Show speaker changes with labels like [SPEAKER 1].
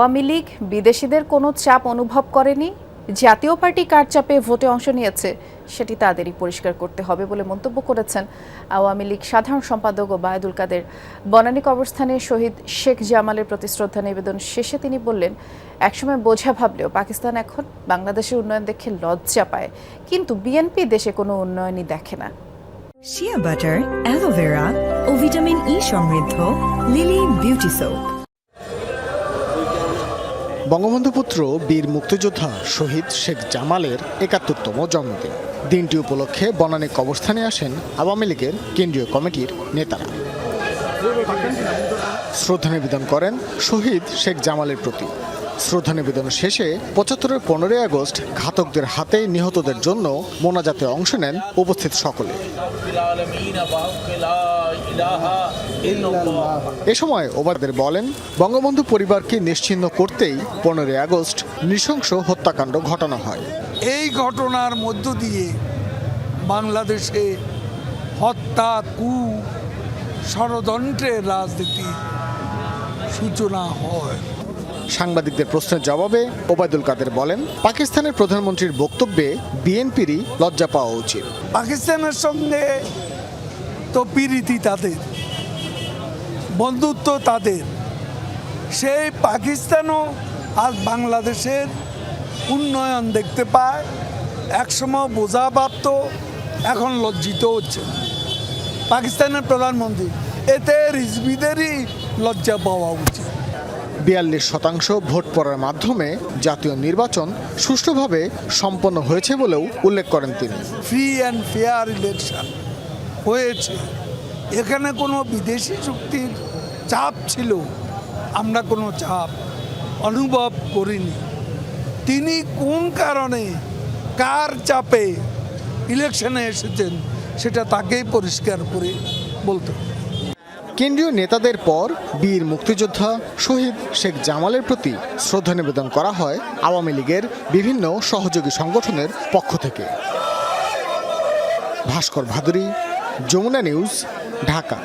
[SPEAKER 1] আওয়ামী লীগ বিদেশিদের কোনো চাপ অনুভব করেনি? জাতীয় পার্টি কার চাপে ভোটে অংশ নিয়েছে সেটি তাদেরই পরিষ্কার করতে হবে বলে মন্তব্য করেছেন আওয়ামী লীগ সাধারণ সম্পাদক ও বায়দুল কাদের। বনানী কবরস্থানে শহীদ শেখ জামালের প্রতি শ্রদ্ধা নিবেদন শেষে তিনি বললেন, একসময় বোঝা ভাবলেও পাকিস্তান এখন বাংলাদেশের উন্নয়ন দেখে লজ্জা পায়। কিন্তু বিএনপি দেশে কোনো উন্নয়নই দেখে না।
[SPEAKER 2] শিয়া বাটার অ্যালোভেরা ও ভিটামিন ই সমৃদ্ধ লিলি বিউটি সোপ
[SPEAKER 3] বঙ্গবন্ধু পুত্র বীর মুক্তিযোদ্ধা শহীদ শেখ জামালের একাত্তরতম জন্মদিন। দিনটি উপলক্ষে বনানী কবরস্থানে আসেন আওয়ামী লীগের কেন্দ্রীয় কমিটির নেতারা। শ্রদ্ধা নিবেদন করেন শহীদ শেখ জামালের প্রতি। শ্রদ্ধা নিবেদন শেষে পঁচাত্তরের পনেরোই আগস্ট ঘাতকদের হাতে নিহতদের জন্য মোনাজাতে অংশ নেন উপস্থিত সকলে। এ সময় ওবাদের বলেন বঙ্গবন্ধু পরিবারকে নিশ্চিহ্ন করতেই পনেরোই আগস্ট নৃশংস হত্যাকাণ্ড ঘটানো হয়।
[SPEAKER 4] এই ঘটনার মধ্য দিয়ে বাংলাদেশে হত্যা কু ষড়যন্ত্রের রাজনীতি সূচনা হয়।
[SPEAKER 3] সাংবাদিকদের প্রশ্নের জবাবে ওবায়দুল কাদের বলেন পাকিস্তানের প্রধানমন্ত্রীর বক্তব্যে বিএনপিরই লজ্জা পাওয়া উচিত।
[SPEAKER 4] পাকিস্তানের সঙ্গে তো পীড়িতি তাদের। বন্ধুত্ব তাদের। সেই পাকিস্তানও আজ বাংলাদেশের উন্নয়ন দেখতে পায় একসময় বোঝা ভাবত এখন লজ্জিত হচ্ছে। পাকিস্তানের প্রধানমন্ত্রী এতে রিজবিদেরই লজ্জা পাওয়া উচিত।
[SPEAKER 3] বিয়াল্লিশ শতাংশ ভোট পড়ার মাধ্যমে জাতীয় নির্বাচন সুষ্ঠুভাবে সম্পন্ন হয়েছে বলেও উল্লেখ করেন তিনি।
[SPEAKER 4] ফ্রি অ্যান্ড ফেয়ার ইলেকশন হয়েছে। এখানে কোনো বিদেশি শক্তির চাপ ছিল, আমরা কোনো চাপ অনুভব করিনি। তিনি কোন কারণে কার চাপে ইলেকশনে এসেছেন সেটা তাকেই পরিষ্কার করে বলতে
[SPEAKER 3] কেন্দ্রীয় নেতাদের পর বীর মুক্তিযোদ্ধা শহীদ শেখ জামালের প্রতি শ্রদ্ধা নিবেদন করা হয় আওয়ামী লীগের বিভিন্ন সহযোগী সংগঠনের পক্ষ থেকে। ভাস্কর ভাদুরী, যমুনা নিউজ, ঢাকা।